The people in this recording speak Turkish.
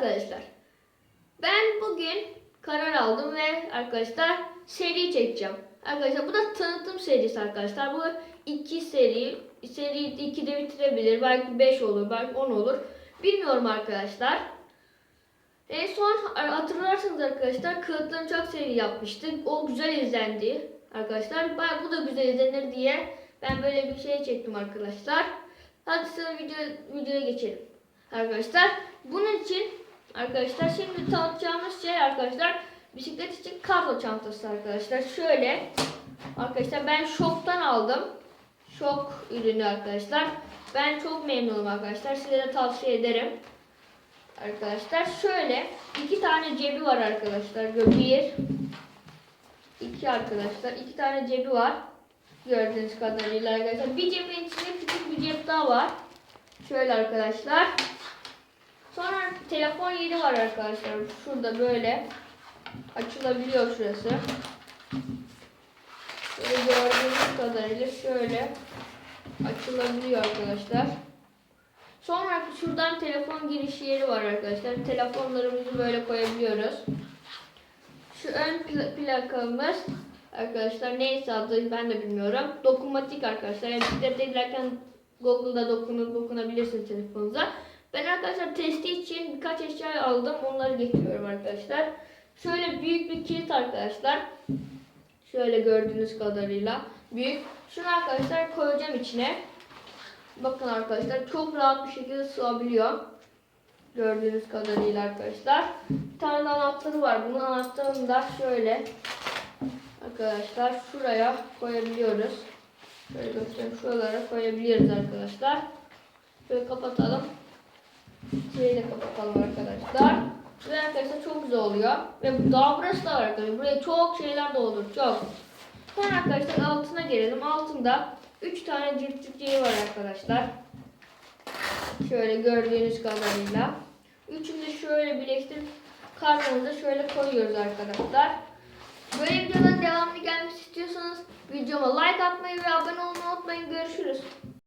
arkadaşlar. Ben bugün karar aldım ve arkadaşlar seri çekeceğim. Arkadaşlar bu da tanıtım serisi arkadaşlar. Bu iki seri. Seri 2'de bitirebilir. Belki 5 olur, belki 10 olur. Bilmiyorum arkadaşlar. En son hatırlarsanız arkadaşlar Kağıtların Çok seri yapmıştık. O güzel izlendi arkadaşlar. Bu da güzel izlenir diye ben böyle bir şey çektim arkadaşlar. Hadi sıra video, videoya geçelim. Arkadaşlar bunun için arkadaşlar şimdi tanıtacağımız şey arkadaşlar bisiklet için kargo çantası arkadaşlar. Şöyle arkadaşlar ben şoktan aldım. Şok ürünü arkadaşlar. Ben çok memnunum arkadaşlar. Size de tavsiye ederim. Arkadaşlar şöyle iki tane cebi var arkadaşlar. Bir, iki arkadaşlar. iki tane cebi var. Gördüğünüz kadarıyla arkadaşlar. Bir cebin içinde küçük bir cep daha var. Şöyle arkadaşlar. Telefon yeri var arkadaşlar. Şurada böyle açılabiliyor şurası. Şöyle gördüğünüz kadarıyla şöyle açılabiliyor arkadaşlar. Sonra şuradan telefon giriş yeri var arkadaşlar. Telefonlarımızı böyle koyabiliyoruz. Şu ön pla- plakamız arkadaşlar neyse adı ben de bilmiyorum. Dokunmatik arkadaşlar. Yani bisiklete giderken Google'da dokunup dokunabilirsiniz telefonunuza. Ben arkadaşlar testi için birkaç eşya aldım. Onları getiriyorum arkadaşlar. Şöyle büyük bir kilit arkadaşlar. Şöyle gördüğünüz kadarıyla büyük. Şunu arkadaşlar koyacağım içine. Bakın arkadaşlar çok rahat bir şekilde sığabiliyor. Gördüğünüz kadarıyla arkadaşlar. Bir tane de anahtarı var. Bunun anahtarını da şöyle arkadaşlar şuraya koyabiliyoruz. Şöyle göstereyim. Şuralara koyabiliriz arkadaşlar. Şöyle kapatalım. Şeyi de kapatalım arkadaşlar. Ve arkadaşlar çok güzel oluyor. Ve daha burası da var arkadaşlar. Buraya çok şeyler de olur. Çok. Sonra arkadaşlar altına gelelim. Altında 3 tane cırt yeri var arkadaşlar. Şöyle gördüğünüz kadarıyla. Üçünü de şöyle birleştirip karnımıza şöyle koyuyoruz arkadaşlar. Böyle videoların devamlı gelmesi istiyorsanız videoma like atmayı ve abone olmayı unutmayın. Görüşürüz.